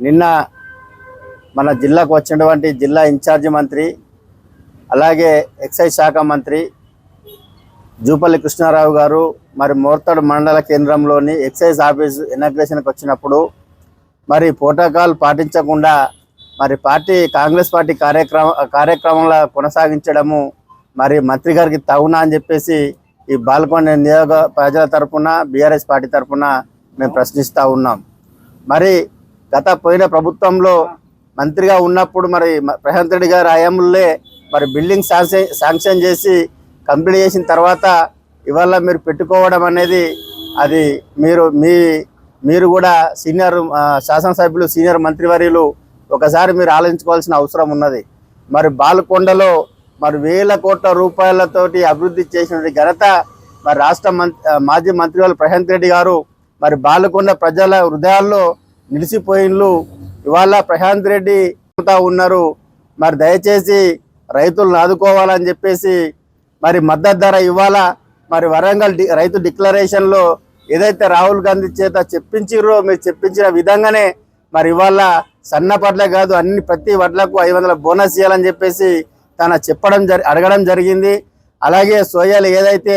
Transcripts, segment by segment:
నిన్న మన జిల్లాకు వచ్చినటువంటి జిల్లా ఇన్ఛార్జి మంత్రి అలాగే ఎక్సైజ్ శాఖ మంత్రి జూపల్లి కృష్ణారావు గారు మరి మోర్తాడు మండల కేంద్రంలోని ఎక్సైజ్ ఆఫీస్ ఇనాగ్రేషన్కి వచ్చినప్పుడు మరి ప్రోటోకాల్ పాటించకుండా మరి పార్టీ కాంగ్రెస్ పార్టీ కార్యక్రమ కార్యక్రమంలో కొనసాగించడము మరి మంత్రి గారికి తగునా అని చెప్పేసి ఈ బాల్కొండ నియోజక ప్రజల తరపున బీఆర్ఎస్ పార్టీ తరఫున మేము ప్రశ్నిస్తూ ఉన్నాం. మరి గత పోయిన ప్రభుత్వంలో మంత్రిగా ఉన్నప్పుడు మరి ప్రశాంత్ రెడ్డి గారి హయాంలో మరి బిల్డింగ్ శాంక్షన్ శాంక్షన్ చేసి కంప్లీట్ చేసిన తర్వాత ఇవాళ మీరు పెట్టుకోవడం అనేది అది మీరు మీ మీరు కూడా సీనియర్ శాసనసభ్యులు సీనియర్ మంత్రివర్యులు ఒకసారి మీరు ఆలోచించుకోవాల్సిన అవసరం ఉన్నది. మరి బాలకొండలో మరి వేల కోట్ల రూపాయలతోటి అభివృద్ధి చేసిన ఘనత మరి రాష్ట్ర మంత్రి మాజీ మంత్రి వాళ్ళు ప్రశాంత్ రెడ్డి గారు మరి బాలకొండ ప్రజల హృదయాల్లో నిలిచిపోయిన్లు ఇవాళ ప్రశాంత్ రెడ్డి ఉన్నారు. మరి దయచేసి రైతులను ఆదుకోవాలని చెప్పేసి మరి మద్దతు ధర ఇవ్వాలా. మరి వరంగల్ డి- రైతు డిక్లరేషన్లో ఏదైతే రాహుల్ గాంధీ చేత చెప్పించిర్రో మీరు చెప్పించిన విధంగానే మరి ఇవాళ సన్న పట్ల కాదు అన్ని ప్రతి వడ్లకు ఐదు వందల బోనస్ ఇవ్వాలని చెప్పేసి తన చెప్పడం జరి అడగడం జరిగింది. అలాగే సోయాలు ఏదైతే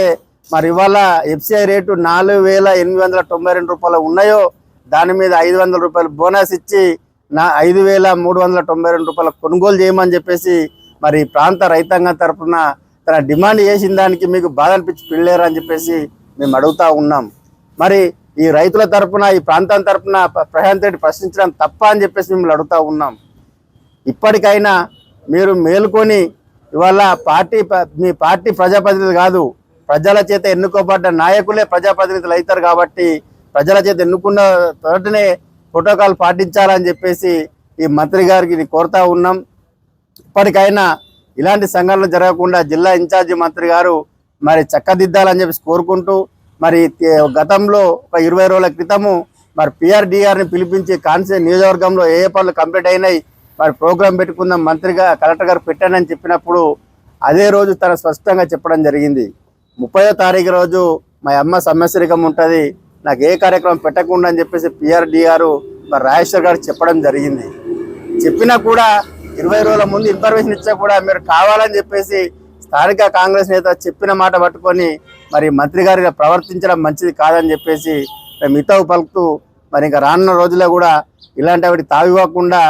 మరి ఇవాళ ఎఫ్సిఐ రేటు నాలుగు వేల ఎనిమిది వందల తొంభై రెండు రూపాయలు ఉన్నాయో దాని మీద ఐదు వందల రూపాయలు బోనస్ ఇచ్చి నా ఐదు వేల మూడు వందల తొంభై రెండు రూపాయలు కొనుగోలు చేయమని చెప్పేసి మరి ఈ ప్రాంత రైతాంగం తరఫున తన డిమాండ్ చేసిన దానికి మీకు బాధ అనిపించి పిల్లేరు అని చెప్పేసి మేము అడుగుతా ఉన్నాం. మరి ఈ రైతుల తరఫున ఈ ప్రాంతం తరపున ప్ర- ప్రశాంత్ రెడ్డి ప్రశ్నించడం తప్ప అని చెప్పేసి మిమ్మల్ని అడుగుతా ఉన్నాం. ఇప్పటికైనా మీరు మేలుకొని ఇవాళ పార్టీ మీ పార్టీ ప్రజాప్రతినిధులు కాదు ప్రజల చేత ఎన్నుకోబడ్డ నాయకులే ప్రజాప్రతినిధులు అవుతారు కాబట్టి ప్రజల చేత ఎన్నుకున్న తోటనే ప్రోటోకాల్ పాటించాలని చెప్పేసి ఈ మంత్రి గారికి ఇది కోరుతా ఉన్నాం. ఇప్పటికైనా ఇలాంటి సంఘటనలు జరగకుండా జిల్లా ఇన్ఛార్జి మంత్రి గారు మరి చక్కదిద్దాలని చెప్పేసి కోరుకుంటూ మరి గతంలో ఒక ఇరవై రోజుల క్రితము మరి పిఆర్డిఆర్ని పిలిపించి కాన్సే నియోజకవర్గంలో ఏ ఏ పనులు కంప్లీట్ అయినాయి మరి ప్రోగ్రాం పెట్టుకుందాం మంత్రిగా కలెక్టర్ గారు పెట్టానని చెప్పినప్పుడు అదే రోజు తన స్పష్టంగా చెప్పడం జరిగింది. ముప్పయో తారీఖు రోజు మా అమ్మ సమస్యరికం ఉంటుంది నాకు ఏ కార్యక్రమం పెట్టకుండా అని చెప్పేసి పిఆర్డిఆర్ మరి రాజేశ్వర్ గారు చెప్పడం జరిగింది. చెప్పినా కూడా ఇరవై రోజుల ముందు ఇన్ఫర్మేషన్ ఇచ్చా కూడా మీరు కావాలని చెప్పేసి స్థానిక కాంగ్రెస్ నేత చెప్పిన మాట పట్టుకొని మరి మంత్రి గారిగా ప్రవర్తించడం మంచిది కాదని చెప్పేసి మేము మితవు పలుకుతూ మరి ఇంకా రానున్న రోజుల్లో కూడా ఇలాంటి వాటి తావివ్వకుండా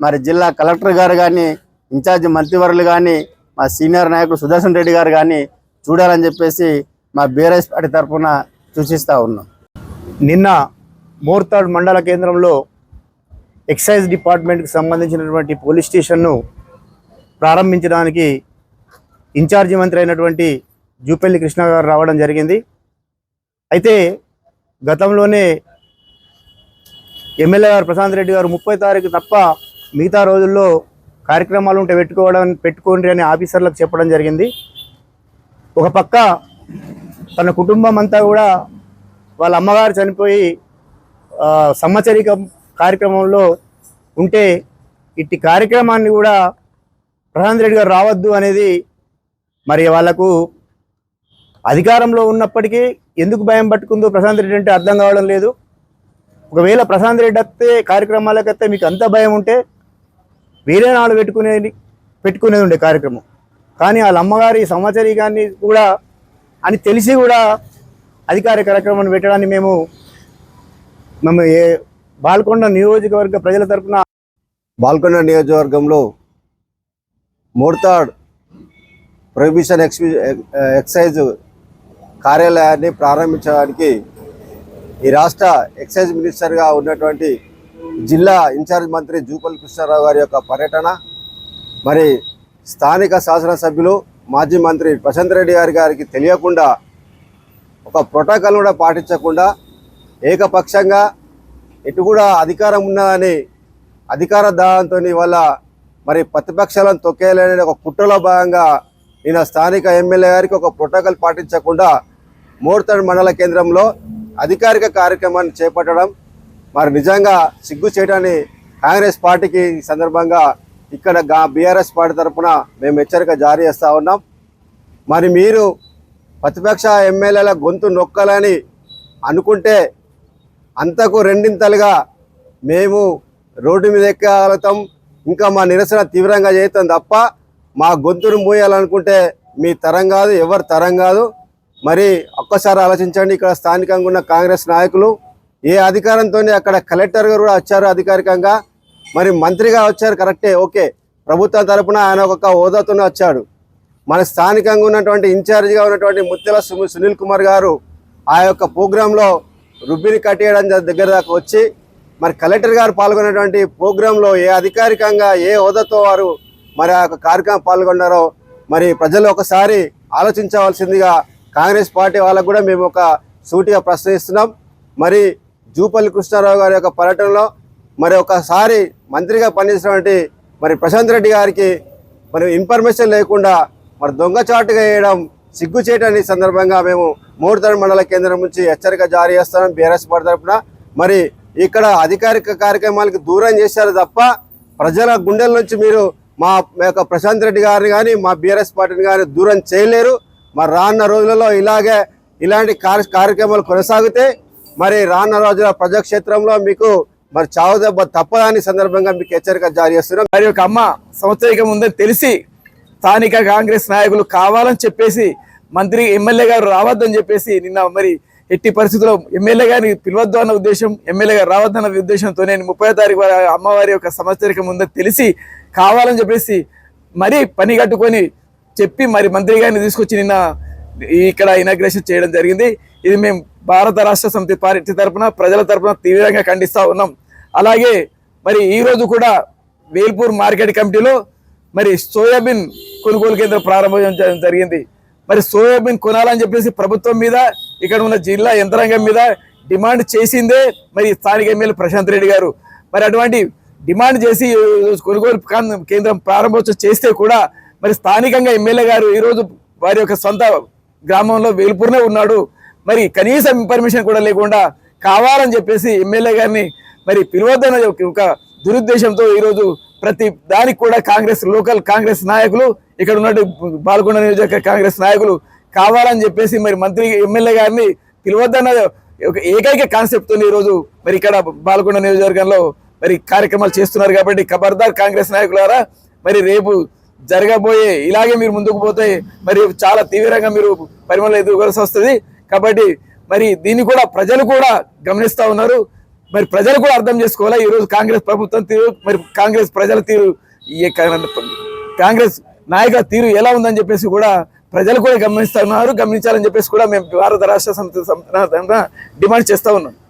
మరి జిల్లా కలెక్టర్ గారు కానీ ఇన్ఛార్జ్ మంత్రివర్యులు కానీ మా సీనియర్ నాయకుడు సుదర్శన్ రెడ్డి గారు కానీ చూడాలని చెప్పేసి మా బీఆర్ఎస్ పార్టీ తరఫున సూచిస్తూ ఉన్నాం. నిన్న మోర్తాడ్ మండల కేంద్రంలో ఎక్సైజ్ డిపార్ట్మెంట్కి సంబంధించినటువంటి పోలీస్ స్టేషన్ను ప్రారంభించడానికి ఇన్ఛార్జి మంత్రి అయినటువంటి జూపల్లి కృష్ణ గారు రావడం జరిగింది. అయితే గతంలోనే ఎమ్మెల్యే గారు ప్రశాంత్ రెడ్డి గారు ముప్పై తారీఖు తప్ప మిగతా రోజుల్లో కార్యక్రమాలు ఉంటే పెట్టుకోవడం పెట్టుకోండి అని ఆఫీసర్లకు చెప్పడం జరిగింది. ఒక పక్క తన కుటుంబం అంతా కూడా వాళ్ళ అమ్మగారు చనిపోయి ఆ, సంవత్సరిక కార్యక్రమంలో ఉంటే ఇట్టి కార్యక్రమాన్ని కూడా ప్రశాంత్ రెడ్డి గారు రావద్దు అనేది మరి వాళ్ళకు అధికారంలో ఉన్నప్పటికీ ఎందుకు భయం పట్టుకుందో ప్రశాంత్ రెడ్డి అంటే అర్థం కావడం లేదు. ఒకవేళ ప్రశాంత్ రెడ్డి వస్తే కార్యక్రమాలకు వస్తే మీకు అంత భయం ఉంటే వేరే నాడు పెట్టుకునేది పెట్టుకునేది ఉండే కార్యక్రమం. కానీ వాళ్ళ అమ్మగారి సంవత్సరీకాన్ని కూడా అని తెలిసి కూడా అధికార కార్యక్రమాన్ని పెట్టడాన్ని మేము మేము ఏ బాల్కొండ నియోజకవర్గ ప్రజల తరఫున బాల్కొండ నియోజకవర్గంలో మోర్తాడ్ ప్రొహిబిషన్ ఎక్స్పి ఎక్సైజ్ కార్యాలయాన్ని ప్రారంభించడానికి ఈ రాష్ట్ర ఎక్సైజ్ మినిస్టర్గా ఉన్నటువంటి జిల్లా ఇన్ఛార్జ్ మంత్రి జూపల్లి కృష్ణారావు గారి యొక్క పర్యటన మరి స్థానిక శాసనసభ్యులు మాజీ మంత్రి ప్రశాంత్ రెడ్డి గారి గారికి తెలియకుండా ఒక ప్రోటోకాల్ కూడా పాటించకుండా ఏకపక్షంగా ఎటు కూడా అధికారం ఉన్నదని అధికార దాహంతో ఇవాళ మరి ప్రతిపక్షాలను తొక్కేయాలనే ఒక కుట్రలో భాగంగా ఈయన స్థానిక ఎమ్మెల్యే గారికి ఒక ప్రోటోకాల్ పాటించకుండా మోర్తడ్ మండల కేంద్రంలో అధికారిక కార్యక్రమాన్ని చేపట్టడం మరి నిజంగా సిగ్గు చేయడాన్ని కాంగ్రెస్ పార్టీకి సందర్భంగా ఇక్కడ బీఆర్ఎస్ పార్టీ తరఫున మేము హెచ్చరిక జారీ చేస్తూ ఉన్నాం. మరి మీరు ప్రతిపక్ష ఎమ్మెల్యేల గొంతు నొక్కాలని అనుకుంటే అంతకు రెండింతలుగా మేము రోడ్డు మీద ఎక్కగలుగుతాం. ఇంకా మా నిరసన తీవ్రంగా చేస్తాం తప్ప మా గొంతును మూయాలనుకుంటే మీ తరం కాదు ఎవరి తరం కాదు. మరి ఒక్కసారి ఆలోచించండి ఇక్కడ స్థానికంగా ఉన్న కాంగ్రెస్ నాయకులు ఏ అధికారంతో అక్కడ కలెక్టర్ గారు కూడా వచ్చారు అధికారికంగా. మరి మంత్రిగా వచ్చారు కరెక్టే ఓకే. ప్రభుత్వం తరపున ఆయన ఒక హోదాతోనే వచ్చాడు. మన స్థానికంగా ఉన్నటువంటి ఇన్ఛార్జిగా ఉన్నటువంటి ముత్యాల సు- సునీల్ కుమార్ గారు ఆ యొక్క ప్రోగ్రాంలో రుబ్బిని కట్టేయడం దగ్గర దాకా వచ్చి మరి కలెక్టర్ గారు పాల్గొన్నటువంటి ప్రోగ్రాంలో ఏ అధికారికంగా ఏ హోదాతో వారు మరి ఆ యొక్క కార్యక్రమం పాల్గొన్నారో మరి ప్రజలు ఒకసారి ఆలోచించవలసిందిగా కాంగ్రెస్ పార్టీ వాళ్ళకు కూడా మేము ఒక సూటిగా ప్రశ్నిస్తున్నాం. మరి జూపల్లి కృష్ణారావు గారి యొక్క పర్యటనలో మరి ఒకసారి మంత్రిగా పనిచేసినటువంటి మరి ప్రశాంత్ రెడ్డి గారికి మరి ఇన్ఫర్మేషన్ లేకుండా మరి దొంగచాటుగా వేయడం సిగ్గు చేయడం సందర్భంగా మేము మూడుతర మండల కేంద్రం నుంచి హెచ్చరిక జారీ చేస్తున్నాం బీఆర్ఎస్ పార్టీ తరఫున. మరి ఇక్కడ అధికారిక కార్యక్రమాలకు దూరం చేశారు తప్ప ప్రజల గుండెల నుంచి మీరు మా యొక్క ప్రశాంత్ రెడ్డి గారిని కానీ మా బీఆర్ఎస్ పార్టీని కానీ దూరం చేయలేరు. మరి రానున్న రోజులలో ఇలాగే ఇలాంటి కార్య కార్యక్రమాలు కొనసాగితే మరి రానున్న రోజుల ప్రజాక్షేత్రంలో మీకు మరి చావు దెబ్బ తప్పదని సందర్భంగా మీకు హెచ్చరిక జారీ చేస్తున్నాం. మరి ఒక అమ్మ సంవత్సరం ఉందని తెలిసి స్థానిక కాంగ్రెస్ నాయకులు కావాలని చెప్పేసి మంత్రి ఎమ్మెల్యే గారు రావద్దని చెప్పేసి నిన్న మరి ఎట్టి పరిస్థితుల్లో ఎమ్మెల్యే గారిని పిలవద్దు అన్న ఉద్దేశం ఎమ్మెల్యే గారు రావద్దన్న ఉద్దేశంతో నేను ముప్పై తారీఖు అమ్మవారి యొక్క సంవత్సరికం ఉందని తెలిసి కావాలని చెప్పేసి మరీ పని కట్టుకొని చెప్పి మరి మంత్రి గారిని తీసుకొచ్చి నిన్న ఇక్కడ ఇనాగ్రేషన్ చేయడం జరిగింది. ఇది మేము భారత రాష్ట్ర సమితి పార్టీ తరఫున ప్రజల తరఫున తీవ్రంగా ఖండిస్తూ ఉన్నాం. అలాగే మరి ఈరోజు కూడా వేల్పూర్ మార్కెట్ కమిటీలో మరి సోయాబీన్ కొనుగోలు కేంద్రం ప్రారంభం జరిగింది. మరి సోయాబీన్ కొనాలని చెప్పేసి ప్రభుత్వం మీద ఇక్కడ ఉన్న జిల్లా యంత్రాంగం మీద డిమాండ్ చేసిందే మరి స్థానిక ఎమ్మెల్యే ప్రశాంత్ రెడ్డి గారు. మరి అటువంటి డిమాండ్ చేసి కొనుగోలు కేంద్రం ప్రారంభోత్సవం చేస్తే కూడా మరి స్థానికంగా ఎమ్మెల్యే గారు ఈరోజు వారి యొక్క సొంత గ్రామంలో వేల్పూర్నే ఉన్నాడు. మరి కనీసం ఇన్ఫర్మేషన్ కూడా లేకుండా కావాలని చెప్పేసి ఎమ్మెల్యే గారిని మరి పిలవద్దన్న ఒక దురుద్దేశంతో ఈరోజు ప్రతి దానికి కూడా కాంగ్రెస్ లోకల్ కాంగ్రెస్ నాయకులు ఇక్కడ ఉన్నట్టు బాల్కొండ నియోజక కాంగ్రెస్ నాయకులు కావాలని చెప్పేసి మరి మంత్రి ఎమ్మెల్యే గారిని పిలవద్దన్న ఒక ఏకైక కాన్సెప్ట్తో ఈరోజు మరి ఇక్కడ బాల్కొండ నియోజకవర్గంలో మరి కార్యక్రమాలు చేస్తున్నారు కాబట్టి ఖబర్దార్ కాంగ్రెస్ నాయకులారా మరి రేపు జరగబోయే ఇలాగే మీరు ముందుకు పోతే మరి చాలా తీవ్రంగా మీరు పరిమళ ఎదుర్కోవాల్సి వస్తుంది. కాబట్టి మరి దీన్ని కూడా ప్రజలు కూడా గమనిస్తూ ఉన్నారు. మరి ప్రజలు కూడా అర్థం చేసుకోవాలా? ఈ రోజు కాంగ్రెస్ ప్రభుత్వం తీరు మరి కాంగ్రెస్ ప్రజల తీరు ఈ కాంగ్రెస్ నాయకుల తీరు ఎలా ఉందని చెప్పేసి కూడా ప్రజలు కూడా గమనిస్తున్నారు గమనించాలని చెప్పేసి కూడా మేము భారత రాష్ట్ర సమితి డిమాండ్ చేస్తూ ఉన్నాం.